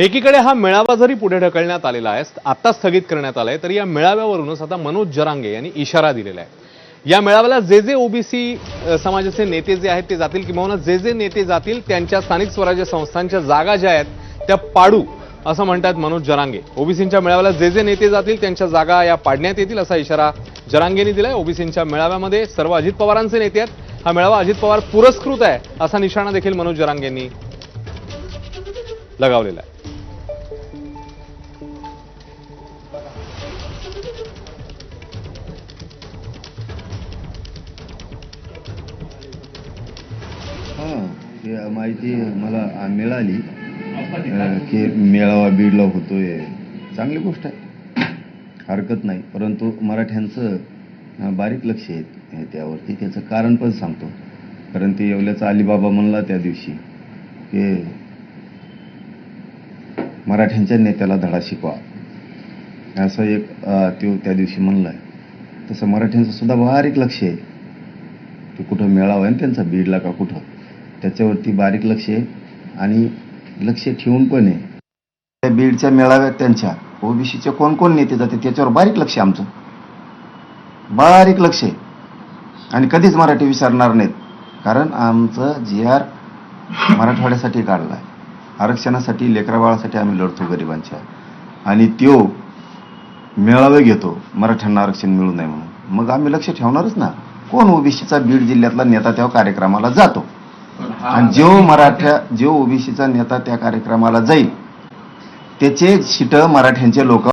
एकीकडे हा मेळावा जरी पुढे ढकलण्यात आलेला आहे आता स्थगित करण्यात आलाय तरी या मेळाव्यावरूनच आता मनोज जरांगे यांनी इशारा दिलेला आहे. या मेळाव्याला जे जे ओबीसी समाजाचे नेते जे आहेत ते जातील किंवा जे जे नेते जातील त्यांच्या स्थानिक स्वराज्य संस्थांच्या जागा ज्या आहेत त्या पाडू असं म्हणतात मनोज जरांगे. ओबीसींच्या मेळाव्याला जे जे नेते जातील त्यांच्या जागा या पाडण्यात येतील असा इशारा जरांगेंनी दिलाय. ओबीसींच्या मेळाव्यामध्ये सर्व अजित पवारांचे नेते आहेत. हा मेळावा अजित पवार पुरस्कृत आहे असा निशाणा देखील मनोज जरांगेंनी लगावलेला आहे. हां माहिती मला मिळाली की मेळावा बीडला होतोय. चांगली गोष्ट आहे. हरकत नाही. परंतु मराठ्यांचं बारीक लक्ष आहे त्यावरती. त्याचं कारण पण सांगतो. कारण ते येवल्याचा अलिबाबा म्हणला त्या दिवशी की मराठ्यांच्या नेत्याला धडा शिकवा. असं एक तो त्या दिवशी म्हणलाय. तसं मराठ्यांचं सुद्धा बारीक लक्ष आहे. की कुठं मेळावा आहे त्यांचा बीडला का कुठं? त्याच्यावरती बारीक लक्ष आहे आणि लक्ष ठेवून पण आहे. त्या बीडच्या मेळाव्यात त्यांच्या ओबीसीचे कोण कोण नेते जाते त्याच्यावर बारीक लक्ष आहे आमचं. बारीक लक्ष आहे. आणि कधीच मराठी विसरणार नाहीत. कारण आमचं जी आर मराठवाड्यासाठी काढला आहे. आरक्षणासाठी लेकराबाळासाठी आम्ही लढतो गरिबांच्या. आणि त्यो मेळावे घेतो. मराठ्यांना आरक्षण मिळू नये म्हणून. मग आम्ही लक्ष ठेवणारच ना. कोण ओबीसीचा बीड जिल्ह्यातला नेता त्या कार्यक्रमाला जातो? आणि जो मराठ्या जो ओबीसीचा नेता त्या कार्यक्रमाला जाईल त्याचे शिट मराठ्यांचे लोक